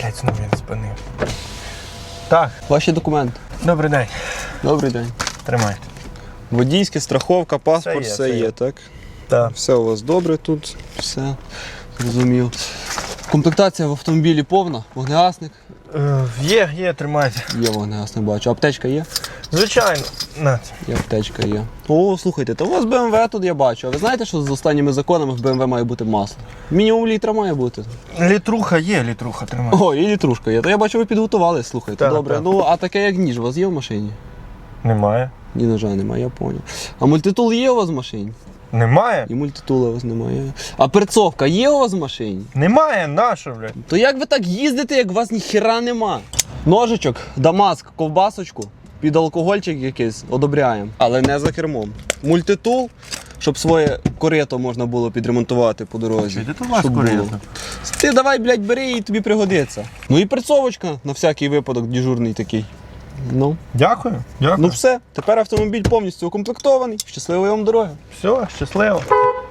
Блять, знову він спинив. Так, Ваші документи. добрий день. Добрий день. Тримайте. Водійська страховка, паспорт, Все є, все є. так? Так. Все у вас добре тут, все. Зрозумів. Комплектація в автомобілі повна, вогнегасник. Е, є, є, тримайте. Є вогнегасник, бачу. Аптечка є? Звичайно. На. Є аптечка є. О, слухайте, то у вас BMW тут я бачу. А ви знаєте, що з останніми законами в BMW має бути масло? Мінімум літра має бути. Літруха є, літруха, тримайте. О, і літрушка є. То я бачу, ви підготували, слухайте. Так, добре. так. Ну, а таке як ніж у вас є в машині? Немає. Ні, ножа немає, я поняв. А мультитул є у вас в машині? Немає? І мультитула у вас немає. А перцовка є у вас в машині? Немає, нащо, блядь? То як ви так їздите, як у вас ніхіра нема? Ножичок, дамаск, ковбасочку, під алкогольчик якийсь одобряємо, але не за кермом. Мультитул, щоб своє корито можна було підремонтувати по дорозі. Де вас щоб корито? було. Ти давай, блядь, бери і тобі пригодиться. Ну і перцовочка на всякий випадок дежурний такий. Ну, Дякую. Дякую. ну все, тепер автомобіль повністю укомплектований. Щасливої вам дороги. Все, щасливо.